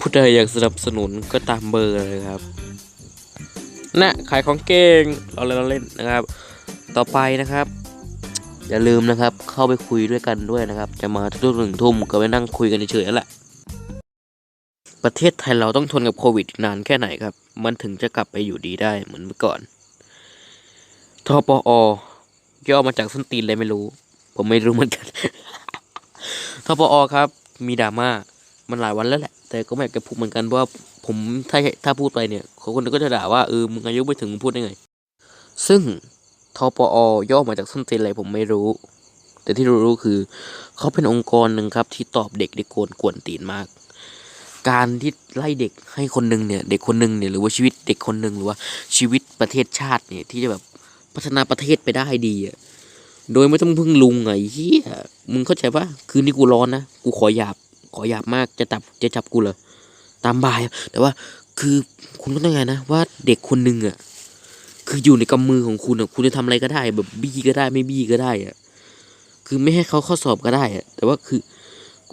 ผู้ใดอยากสนับสนุนก็ตามเบอร์เลยครับนะขายของเก่งเราเล่นเราเล่นนะครับ ต่อไปนะครับ อย่าลืมนะครับเข้าไปคุยด้วยกันด้วยนะครับ จะมาทุกหนึ่งทุ่มก็ไปนั่งคุยกันเฉยๆนั่นแหละประเทศไทยเราต้องทนกับโควิดนานแค่ไหนครับ มันถึงจะกลับไปอยู่ดีได้เหมือนเมื่อก่อนทปอย่อมาจากส้นตีนเลยไม่รู้ ผมไม่รู้เหมือนกันทปอครับ มีดราม่ามันหลายวันแล้วแหละ แต่ก็ไม่อยากจะพูดเหมือนกันเพราะว่าผมถ้าถ้าพูดไปเนี่ยคนก็จะด่าว่าเออมึงอายุไม่ถึงพูดได้ไง ซึ่งทปอย่อมาจากส้นตีนอะไรผมไม่รู้ แต่ที่รู้ๆคือ เขาเป็นองค์กรหนึ่งครับ ที่ตอบเด็กได้โกนกวนตีนมาก การที่ไล่เด็กให้คนหนึ่งเนี่ย เด็กคนหนึ่งเนี่ยหรือว่าชีวิตเด็กคนหนึ่งหรือว่าชีวิตประเทศชาติเนี่ยที่จะแบบพัฒนาประเทศไปได้ดีอะโดยไม่ต้องพึ่งลุงไงเฮียมึงเข้าใจปะคืนนี้กูร้อนนะ กูขอหยาบ ขอหยาบมากจะจับจะจับกูเหรอตามบาย แต่ว่าคือคุณก็ต้องไงนะว่าเด็กคนหนึ่งอะคืออยู่ในกำมือของคุณอะคุณจะทำอะไรก็ได้ แบบบี้ก็ได้ไม่บี้ก็ได้อะคือไม่ให้เขาเข้าสอบก็ได้อะแต่ว่าคือ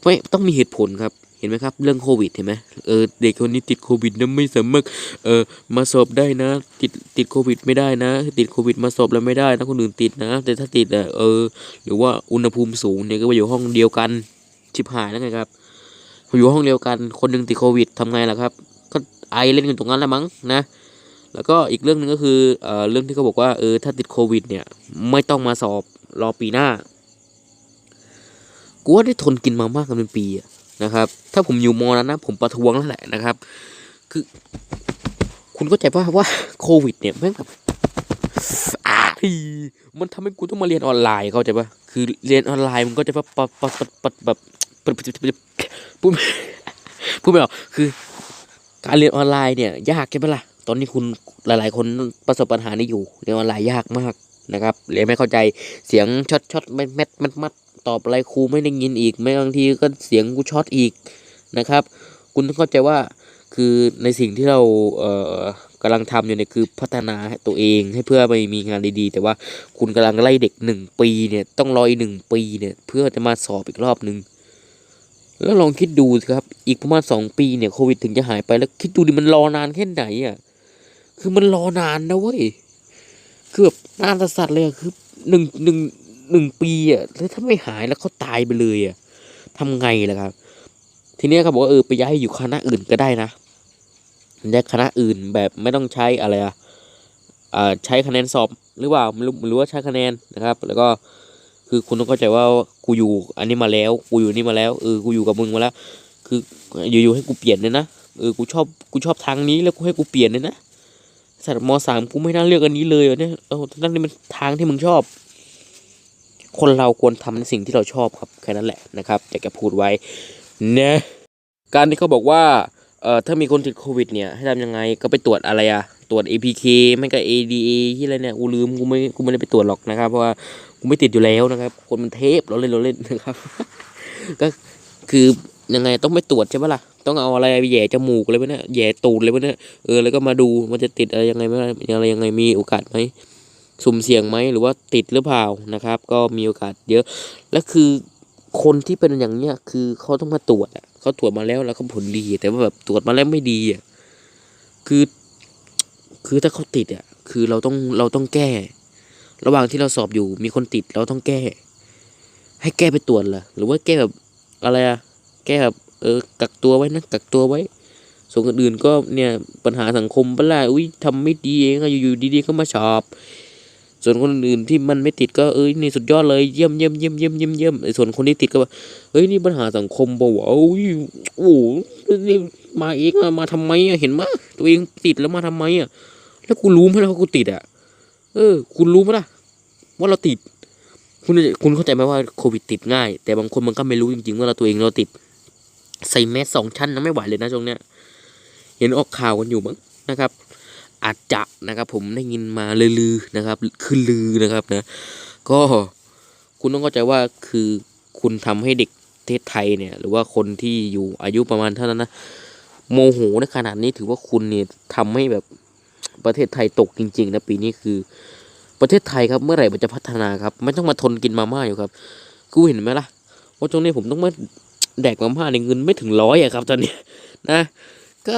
ไม่ต้องมีเหตุผลครับเห็นไหมครับ เรื่องโควิดเห็นไหมเออเด็กคนนี้ติดโควิดนะไม่สามารถเออมาสอบได้นะ ติดติดโควิดไม่ได้นะ ติดโควิดมาสอบแล้วไม่ได้นะคนอื่นติดนะ แต่ถ้าติดอะเออหรือว่าอุณหภูมิสูงเนี่ยก็ไปอยู่ห้องเดียวกันชิบหายแล้วไงครับ อยู่ห้องเดียวกัน คนหนึ่งติดโควิดทำไงล่ะครับ ก็ไอเล่นกันตรงนั้นแหละมั้งนะ แล้วก็อีกเรื่องหนึ่งก็คือเอ่อเรื่องที่เขาบอกว่าเออถ้าติดโควิด เนี่ย ไม่ต้องมาสอบรอปีหน้ากูว่าได้ทนกินมามากกันเป็นปีนะครับ ถ้าผมอยู่มอนั้นนะ ผมประท้วงแล้วแหละนะครับ คือ คุณเข้าใจป่ะว่าโควิด เนี่ยแม่งแบบอาทีมันทำให้กูต้องมาเรียนออนไลน์เข้าใจป่ะคือเรียนออนไลน์มันก็จะแบบปะ ปะปะปะแบบพูดพูดไม่ออกคือ การเรียนออนไลน์เนี่ย ยากใช่ไหมล่ะ ตอนนี้คุณหลาย ๆ คนประสบปัญหานี้อยู่เรียนออนไลน์ยากมากนะครับเรียนไม่เข้าใจเสียงช็อตช็อตไม่แมทมัดมัดตอบอะไรครูไม่ได้ยินอีก ไม่บางทีก็เสียงกูช็อตอีกนะครับ คุณต้องเข้าใจว่าคือในสิ่งที่เราเอ่อกำลังทำอยู่เนี่ยคือพัฒนาตัวเองให้เพื่อไปมีงานดีๆ แต่ว่าคุณกำลังไล่เด็กหนึ่งปีเนี่ยต้องรออีกหนึ่งปีเนี่ยเพื่อจะมาสอบอีกรอบหนึ่ง แล้วลองคิดดูสิครับ อีกประมาณสองปีเนี่ยโควิดถึงจะหายไปแล้วคิดดูดิมันรอนานแค่ไหนอะ คือมันรอนานนะเว้ย คือแบบนานสัสเลยอะคือหนึ่งหนึ่งหนึ่งปีอะแล้วถ้าไม่หายแล้วเขาตายไปเลยอะทำไงล่ะครับ ทีนี้เขาบอกว่าเออไปย้ายอยู่คณะอื่นก็ได้นะย้ายคณะอื่นแบบไม่ต้องใช้อะไรอะอ่าใช้คะแนนสอบหรือเปล่าไม่รู้ไม่รู้ว่าใช้คะแนนนะครับ แล้วก็ คือคุณต้องเข้าใจว่ากูอยู่อันนี้มาแล้วกูอยู่นี่มาแล้วเออกูอยู่กับมึงมาแล้ว คืออยู่ๆให้กูเปลี่ยนเลยนะเออกูชอบกูชอบทางนี้แล้วกูให้กูเปลี่ยนเลยนะสัตว์มสามกูไม่น่าเลือกอันนี้เลยเนี่ยเออนั่นนี่มันทางที่มึงชอบ คนเราควรทำในสิ่งที่เราชอบครับแค่นั้นแหละนะครับอยากจะพูดไว้นะการที่เขาบอกว่าเอ่อถ้ามีคนติดโควิดเนี่ยให้ทำยังไงก็ไปตรวจอะไรอะตรวจ APK ไม่ก็ ADA ที่อะไรเนี่ยกูลืมกูไม่กูไม่ได้ไปตรวจหรอกนะครับเพราะว่า ไม่ติดอยู่แล้วนะครับ คนมันเทพเราเล่นเราเล่นนะครับ ก็คือยังไงต้องไปตรวจใช่ไหมล่ะต้องเอาอะไรไปแย่จมูกเลยไหมเนี่ยแย่ตูดเลยไหมเนี่ยเออแล้วก็มาดูมันจะติดอะไรยังไงไหมอะไรยังไงมีโอกาสไหมสุ่มเสี่ยงไหมหรือว่าติดหรือเปล่านะครับ ก็มีโอกาสเยอะ และคือคนที่เป็นอย่างเนี้ยคือเขาต้องมาตรวจอะเขาตรวจมาแล้วแล้วเขาผลดีแต่ว่าแบบตรวจมาแล้วไม่ดีอะคือ คือถ้าเขาติดอะคือเราต้องเราต้องแก้ ระหว่างที่เราสอบอยู่มีคนติดเราต้องแก้ ให้แก้ไปตรวจเหรอหรือว่าแก้แบบอะไรอะแก้แบบเออกักตัวไว้นะกักตัวไว้ ส่วนคนอื่นก็เนี่ยปัญหาสังคมเปะล่าอุ้ยทำไม่ดีเองอะอยู่ๆดีๆก็มาสอบ ส่วนคนอื่นที่มันไม่ติดก็เอ้ยนี่สุดยอดเลยเยี่ยมเยี่ยมเยี่ยมเยี่ยมเยี่ยมเยี่ยมไอ้ส่วนคนที่ติดก็ว่าเฮ้ยนี่ปัญหาสังคมเปล่าวะอุ้ยโอ้โหนี่มาเองอะมาทำไมอะเห็นมะตัวเองติดแล้วมาทำไมอะแล้วกูรู้ไหมล่ะว่ากูติดอะเออ คุณรู้ไหมล่ะ ว่าเราติด คุณคุณเข้าใจไหมว่าโควิดติดง่าย แต่บางคนมันก็ไม่รู้จริงๆ ว่าเราตัวเองเราติด ใส่แมสสองชั้นนะไม่ไหวเลยนะช่วงเนี้ย เห็นออกข่าวกันอยู่มั้งนะครับ อาจจะนะครับ ผมได้ยินมาลือๆนะครับ คือลือนะครับนะ ก็คุณต้องเข้าใจว่าคือคุณทำให้เด็กประเทศไทยเนี่ย หรือว่าคนที่อยู่อายุประมาณเท่านั้นนะโมโหในขนาดนี้ถือว่าคุณเนี่ยทำให้แบบประเทศไทยตกจริง ๆ นะปีนี้คือ ประเทศไทยครับเมื่อไหร่มันจะพัฒนาครับไม่ต้องมาทนกินมาม่าอยู่ครับกูเห็นไหมล่ะว่าตรงนี้ผมต้องมาแดกมาม่าในเงินไม่ถึงร้อยอะครับ ตอนนี้นะ ก็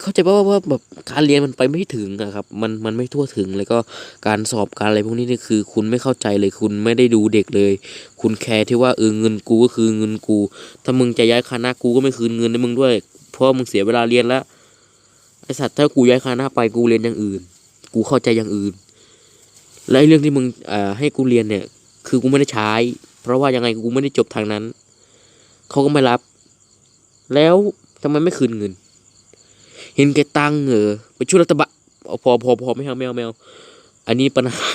เข้าใจว่าว่าแบบการเรียนมันไปไม่ถึงอะครับ มันมันไม่ทั่วถึงแล้วก็การสอบการอะไรพวกนี้นี่คือ คุณไม่เข้าใจเลย คุณไม่ได้ดูเด็กเลย คุณแคร์ที่ว่าเออเงินกูก็คือเงินกู ถ้ามึงจะย้ายคณะกูก็ไม่คืนเงินให้มึงด้วย เพราะมึงเสียเวลาเรียนแล้วไอสัตว์ถ้ากูย้ายคณะไปกูเรียนอย่างอื่น กูเข้าใจอย่างอื่น และไอ้เรื่องที่มึงให้กูเรียนเนี่ย คือกูไม่ได้ใช้ เพราะว่ายังไงกูไม่ได้จบทางนั้น เขาก็ไม่รับ แล้วทำไมไม่คืนเงิน เห็นแกตังเหรอไปช่วยรัฐบาลเอาพอพอพอไม่เอาไม่เอาไม่เอาอันนี้ปัญหา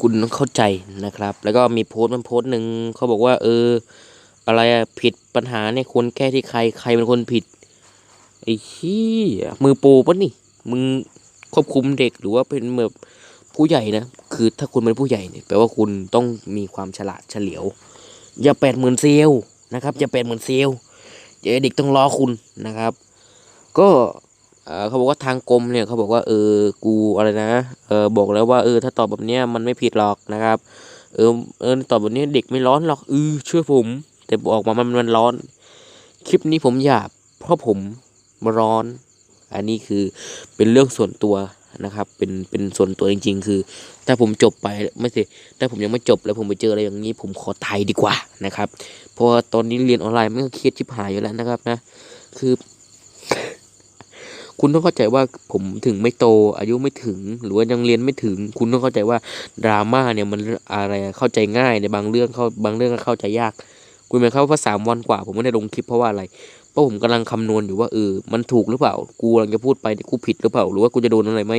คุณต้องเข้าใจนะครับ แล้วก็มีโพสต์มันโพสต์หนึ่งเขาบอกว่า เออ อะไรอะผิดปัญหาเนี่ยควรแก้ที่ใครใครเป็นคนผิดไอ้ขี้มือโปปะนี่ มึงควบคุมเด็กหรือว่าเป็นแบบ ผู้ใหญ่นะคือถ้าคุณเป็นผู้ใหญ่เนี่ยแปลว่าคุณต้องมีความฉลาดเฉลียว อย่าแปดหมื่นเซลลนะครับอย่าแปดหมื่นเซลลเดี๋ยวเด็กต้องรอคุณนะครับ ก็เอ่อเขาบอกว่าทางกรมเนี่ยเขาบอกว่าเออกูอะไรนะเออบอกแล้วว่าเออถ้าตอบแบบเนี้ยมันไม่ผิดหรอกนะครับ เออเออตอบแบบนี้เด็กไม่ร้อนหรอกเออเชื่อผม แต่ออกมามันมันร้อน คลิปนี้ผมหยาบเพราะผมร้อน อันนี้คือเป็นเรื่องส่วนตัว นะครับ เป็นเป็นส่วนตัวจริง ๆ คือ ถ้าผมจบไปไม่ใช่ถ้าผมยังไม่จบแล้วผมไปเจออะไรอย่างนี้ ผมขอไทยดีกว่านะครับ เพราะว่าตอนนี้เรียนออนไลน์มันก็เครียดชิบหายอยู่แล้วนะครับนะ คือ คุณต้องเข้าใจว่าผมถึงไม่โต อายุไม่ถึง หรือว่ายังเรียนไม่ถึง คุณต้องเข้าใจว่าดราม่าเนี่ยมันอะไรเข้าใจง่ายในบางเรื่องเข้าบางเรื่องก็เข้าใจยาก คุณหมายความว่าสามวันกว่า ผมไม่ได้ลงคลิปเพราะว่าอะไร ราะผมกำลังคำนวณอยู่ว่าเออมันถูกหรือเปล่า กูกำลังจะพูดไปเนี่ยกูผิดหรือเปล่า หรือว่ากูจะโดนอะไรไหม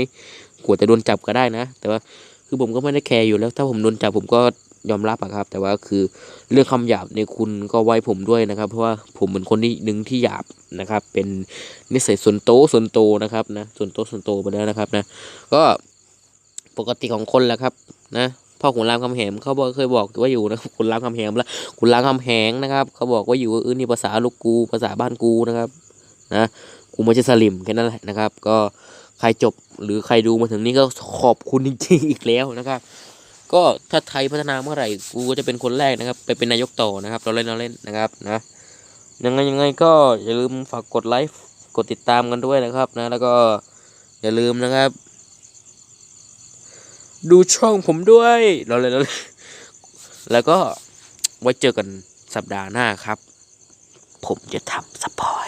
กลัวจะโดนจับก็ได้นะ แต่ว่าคือผมก็ไม่ได้แคร์อยู่แล้ว ถ้าผมโดนจับผมก็ยอมรับอะครับ แต่ว่าคือเรื่องคำหยาบเนี่คุณก็ไว้ผมด้วยนะครับ เพราะว่าผมเป็นคนที่หนึ่งที่หยาบนะครับ เป็นนิสัยส่วนโตส่วนโตนะครับนะส่วนโตส่วนโตไปแล้วนะครับนะ ก็ปกติของคนแหละครับนะ พ่อขุนรามคำแหงเขาบอกเคยบอกว่าอยู่นะขุนรามคำแหงแล้วขุนรามคำแหงนะครับ เขาบอกว่าอยู่เออนี่ภาษาลูกกูภาษาบ้านกูนะครับนะกูไม่ใช่สลิมแค่นั้นแหละนะครับ ก็ใครจบหรือใครดูมาถึงนี้ก็ขอบคุณจริงๆอีกแล้วนะครับ ก็ถ้าไทยพัฒนาเมื่อไหร่กูก็จะเป็นคนแรกนะครับ ไปเป็นนายกต่อนะครับ เราเล่นเราเล่นนะครับนะยังไงยังไงก็อย่าลืมฝากกดไลค์กดติดตามกันด้วยนะครับนะ แล้วก็อย่าลืมนะครับ ดูช่องผมด้วยเราเลยเราเล่นแล้วก็ไว้เจอกันสัปดาห์หน้าครับ ผมจะทำสปอย